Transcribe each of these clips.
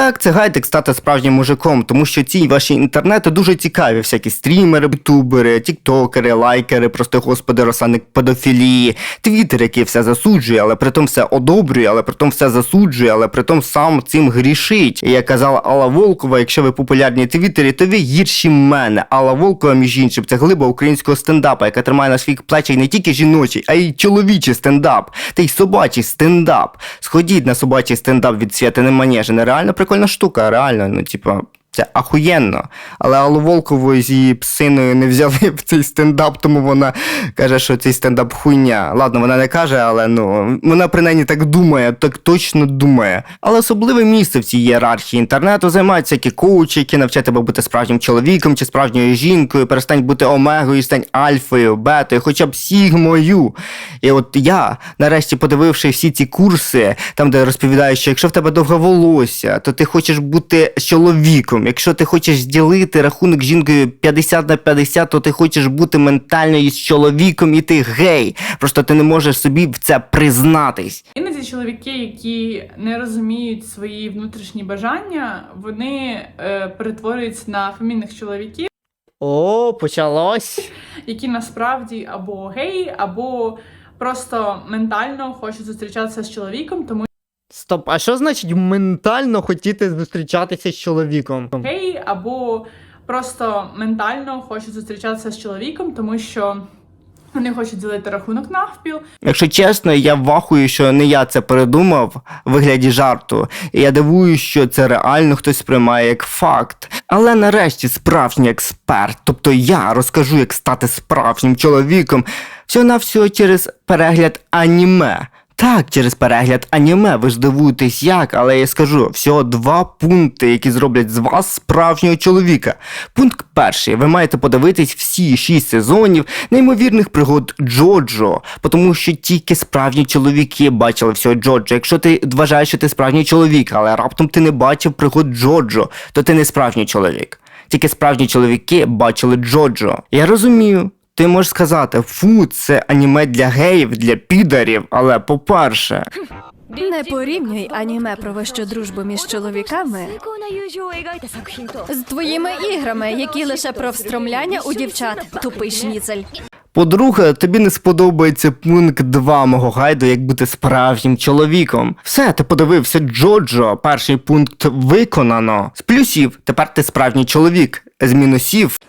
Так, це гайдик стати справжнім мужиком, тому що ці ваші інтернети дуже цікаві, всякі стрімери, ютубери, тіктокери, лайкери, прости господи, розсадник педофілії, твіттер, який все засуджує, але притом все одобрює, але притом все засуджує, але притом сам цим грішить. І як казала Алла Волкова, якщо ви популярні в твіттері, то ви гірші мене. Алла Волкова, між іншим, це глиба українського стендапа, яка тримає на своїх плечах не тільки жіночий, а й чоловічий стендап, та й собачий стендап. Сходіть на собачий стендап від Святини Манежі. Нереально прикольна штука, реально, ну, типа. Це ахуєнно. Але Аллу Волкову з її псиною не взяли в цей стендап, тому вона каже, що цей стендап хуйня. Ладно, вона не каже, але ну вона принаймні так думає, так точно думає. Але особливе місце в цій ієрархії інтернету займають всякі коучі, які навчать тебе бути справжнім чоловіком чи справжньою жінкою, перестань бути омегою, стань альфою, бетою, хоча б сігмою. І от я, нарешті, подививши всі ці курси, там, де розповідають, що якщо в тебе довге волосся, то ти хочеш бути з чоловіком. Якщо ти хочеш ділити рахунок з жінкою 50 на 50, то ти хочеш бути ментально із чоловіком, і ти гей. Просто ти не можеш собі в це признатись. Іноді чоловіки, які не розуміють свої внутрішні бажання, вони е, перетворюються на фемінних чоловіків, О, почалось. які насправді або геї, або просто ментально хочуть зустрічатися з чоловіком, тому Стоп, а що значить ментально хотіти зустрічатися з чоловіком? геї, або просто ментально хочуть зустрічатися з чоловіком, тому що вони хочуть ділити рахунок навпіл, Якщо чесно, я вахую, що не я це придумав в вигляді жарту. І я дивую, що це реально хтось сприймає як факт. Але нарешті справжній експерт, тобто я розкажу, як стати справжнім чоловіком, всього навсього через перегляд аніме. Так, через перегляд аніме, ви ж дивуєтесь як, але я скажу всього два пункти, які зроблять з вас справжнього чоловіка. Пункт перший: ви маєте подивитись всі шість сезонів неймовірних пригод Джоджо, тому що тільки справжні чоловіки бачили всього Джоджо. Якщо ти вважаєш, що ти справжній чоловік, але раптом ти не бачив пригод Джоджо, то ти не справжній чоловік. Тільки справжні чоловіки бачили Джоджо. Я розумію ти можеш сказати, фу, це аніме для геїв, для підарів, але по-перше. Не порівнюй аніме про вищу дружбу між чоловіками з твоїми іграми, які лише про встромляння у дівчат, тупий шніцель. По-друге, тобі не сподобається пункт 2 мого гайду, як бути справжнім чоловіком. Все, ти подивився Джоджо. Перший пункт виконано. З плюсів тепер ти справжній чоловік. З мінусів.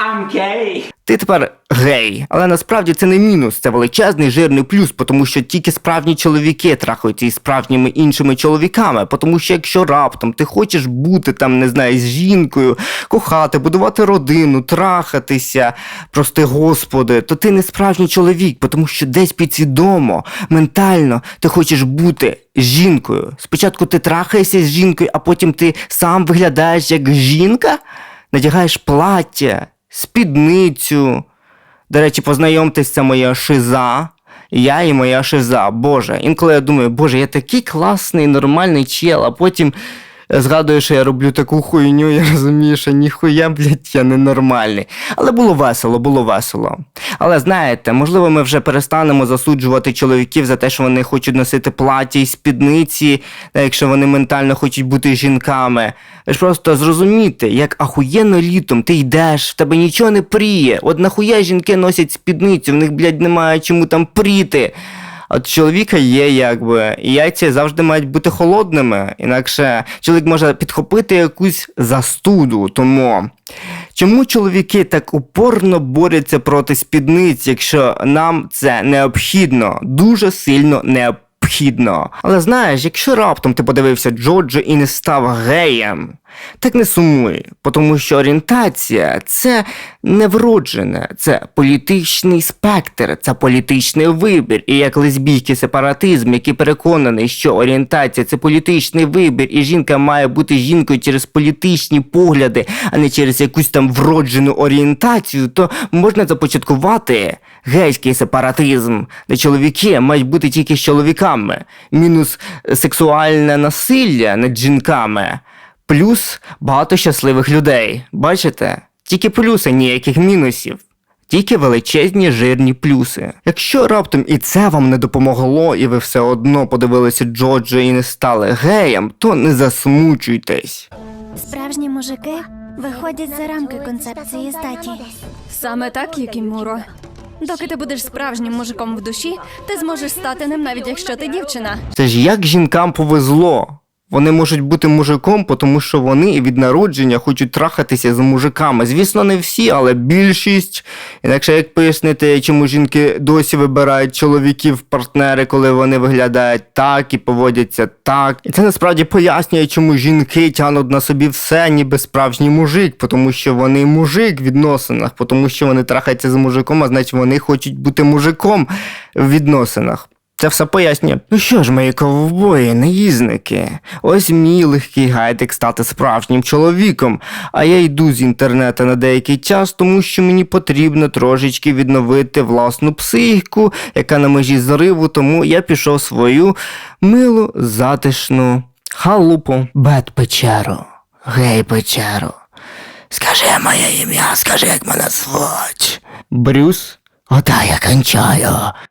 I'm gay. Ти тепер гей. Але насправді це не мінус, це величезний жирний плюс, тому що тільки справжні чоловіки трахаються із справжніми іншими чоловіками. Тому що якщо раптом ти хочеш бути там, не знаю, з жінкою, кохати, будувати родину, трахатися, прости господи, то ти не справжній чоловік, тому що десь підсвідомо, ментально ти хочеш бути жінкою. Спочатку ти трахаєшся з жінкою, а потім ти сам виглядаєш як жінка, надягаєш плаття, спідницю. До речі, познайомтесь, це моя шиза. Я і моя шиза. Боже. Інколи я думаю, боже, я такий класний, нормальний чел, а потім згадую, що я роблю таку хуйню, я розумію, що ніхуя, блядь, я ненормальний. Але було весело, було весело. Але знаєте, можливо, ми вже перестанемо засуджувати чоловіків за те, що вони хочуть носити плаття і спідниці, якщо вони ментально хочуть бути жінками. Ж просто зрозуміти, як ахуєнно літом ти йдеш, в тебе нічого не пріє. От нахуя жінки носять спідницю, в них, блядь, немає чому там пріти. От чоловіка є якби, і яйця завжди мають бути холодними, інакше чоловік може підхопити якусь застуду. Тому чому чоловіки так упорно борються проти спідниць, якщо нам це необхідно, дуже сильно необхідно. Але знаєш, якщо раптом ти подивився Джоджо і не став геєм, так не сумуй, тому що орієнтація це не вроджене, це політичний спектр, це політичний вибір. І як лесбійський сепаратизм, який переконаний, що орієнтація це політичний вибір, і жінка має бути жінкою через політичні погляди, а не через якусь там вроджену орієнтацію, то можна започаткувати гейський сепаратизм, де чоловіки мають бути тільки з чоловіками, мінус сексуальне насилля над жінками. Плюс багато щасливих людей. Бачите? Тільки плюси, ніяких мінусів. Тільки величезні жирні плюси. Якщо раптом і це вам не допомогло, і ви все одно подивилися Джоджо і не стали геєм, то не засмучуйтесь. Справжні мужики виходять за рамки концепції статі. Саме так, Юкімуро. Доки ти будеш справжнім мужиком в душі, ти зможеш стати ним, навіть якщо ти дівчина. Це ж як жінкам повезло. Вони можуть бути мужиком, тому що вони від народження хочуть трахатися з мужиками. Звісно, не всі, але більшість. Інакше як пояснити, чому жінки досі вибирають чоловіків партнери, коли вони виглядають так і поводяться так. І це насправді пояснює, чому жінки тягнуть на собі все, ніби справжній мужик, тому що вони мужик в відносинах, тому що вони трахаються з мужиком, а значить вони хочуть бути мужиком в відносинах. Це все пояснює. Ну що ж, мої ковбої, наїзники, ось мій легкий гайдик стати справжнім чоловіком. А я йду з інтернету на деякий час, тому що мені потрібно трошечки відновити власну психіку, яка на межі зриву, тому я пішов свою милу, затишну халупу. Бет печеру. Гей печеру. Скажи моє ім'я, скажи, як мене звуть. Брюс? Ота я кончаю.